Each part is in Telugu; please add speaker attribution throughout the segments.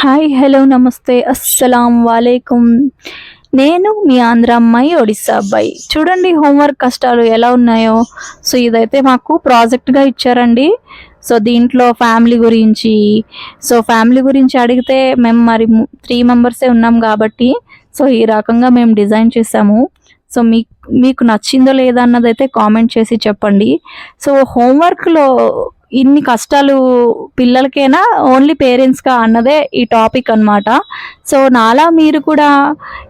Speaker 1: హాయ్ హలో నమస్తే అస్సలం వాలేకుం నేను మీ ఆంధ్ర అమ్మాయి ఒడిస్సా అబ్బాయి. చూడండి హోంవర్క్ కష్టాలు ఎలా ఉన్నాయో. సో ఇదైతే మాకు ప్రాజెక్ట్గా ఇచ్చారండి. సో దీంట్లో ఫ్యామిలీ గురించి. సో ఫ్యామిలీ గురించి అడిగితే మేము మరి త్రీ మెంబర్సే ఉన్నాం కాబట్టి సో ఈ రకంగా మేము డిజైన్ చేసాము సో మీకు మీకు నచ్చిందో లేదా అన్నదైతే కామెంట్ చేసి చెప్పండి. సో హోంవర్క్లో ఇన్ని కష్టాలు పిల్లలకేనా? ఓన్లీ పేరెంట్స్గా అన్నదే ఈ టాపిక్ అన్నమాట. సో నాలా మీరు కూడా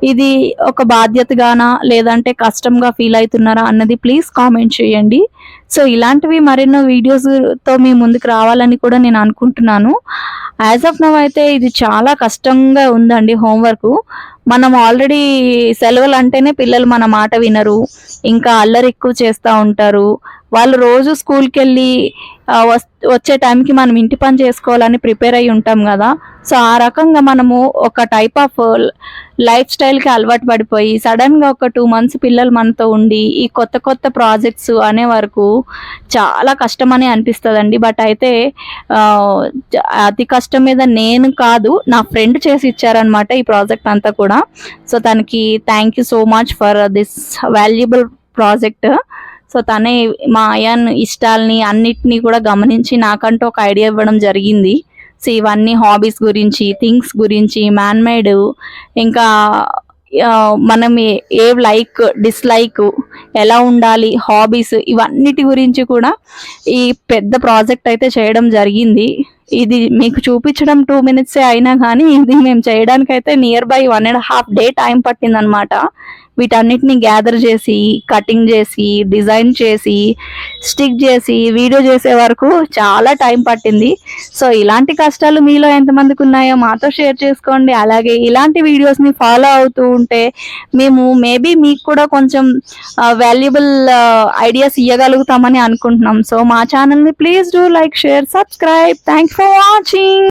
Speaker 1: ఇది ఒక బాధ్యతగానా లేదంటే కష్టంగా ఫీల్ అవుతున్నారా అన్నది ప్లీజ్ కామెంట్ చేయండి. సో ఇలాంటివి మరెన్నో వీడియోస్తో మీ ముందుకు రావాలని కూడా నేను అనుకుంటున్నాను. యాజ్ ఆఫ్ నవ్ అయితే ఇది చాలా కష్టంగా ఉందండి హోంవర్క్ మనం ఆల్రెడీ సెలవులు అంటేనే పిల్లలు మన మాట వినరు. ఇంకా అల్లరి ఎక్కువ చేస్తూ ఉంటారు. వాళ్ళు రోజు స్కూల్కి వెళ్ళి వచ్చే టైంకి మనం ఇంటి పని చేసుకోవాలని ప్రిపేర్ అయి ఉంటాం కదా. సో ఆ రకంగా మనము ఒక టైప్ ఆఫ్ లైఫ్ స్టైల్కి అలవాటు పడిపోయి సడన్గా ఒక టూ మంత్స్ పిల్లలు మనతో ఉండి ఈ కొత్త కొత్త ప్రాజెక్ట్స్ అనే వరకు చాలా కష్టమని అనిపిస్తుందండి. బట్ అయితే అతి కష్టం మీద నేను కాదు నా ఫ్రెండ్ చేసి ఇచ్చారనమాట ఈ ప్రాజెక్ట్ అంతా కూడా. సో తనకి thank you so much for this valuable project. So తనే మా అయాన్ ఇష్టాలని అన్నిటినీ కూడా గమనించి నాకంటూ ఒక ఐడియా ఇవ్వడం జరిగింది. సో ఇవన్నీ హాబీస్ గురించి థింగ్స్ గురించి మ్యాన్ మేడ్ ఇంకా మనం ఏ- లైక్ డిస్లైక్ ఎలా ఉండాలి హాబీస్ ఇవన్నిటి గురించి కూడా ఈ పెద్ద ప్రాజెక్ట్ అయితే చేయడం జరిగింది. ఇది మీకు చూపించడం టూ మినిట్సే అయినా కానీ ఇది మేము చేయడానికైతే nearby one and half day time పట్టిందనమాట. వీటన్నిటిని గ్యాదర్ చేసి కటింగ్ చేసి డిజైన్ చేసి స్టిక్ చేసి వీడియో చేసే వరకు చాలా టైం పట్టింది. సో ఇలాంటి కష్టాలు మీలో ఎంతమందికి ఉన్నాయో మాతో షేర్ చేసుకోండి. అలాగే ఇలాంటి వీడియోస్ని ఫాలో అవుతూ ఉంటే మేము మేబీ మీకు కూడా కొంచెం వాల్యుబుల్ ఐడియాస్ ఇవ్వగలుగుతామని అనుకుంటున్నాం. సో మా ఛానల్ని please do like share subscribe thank for watching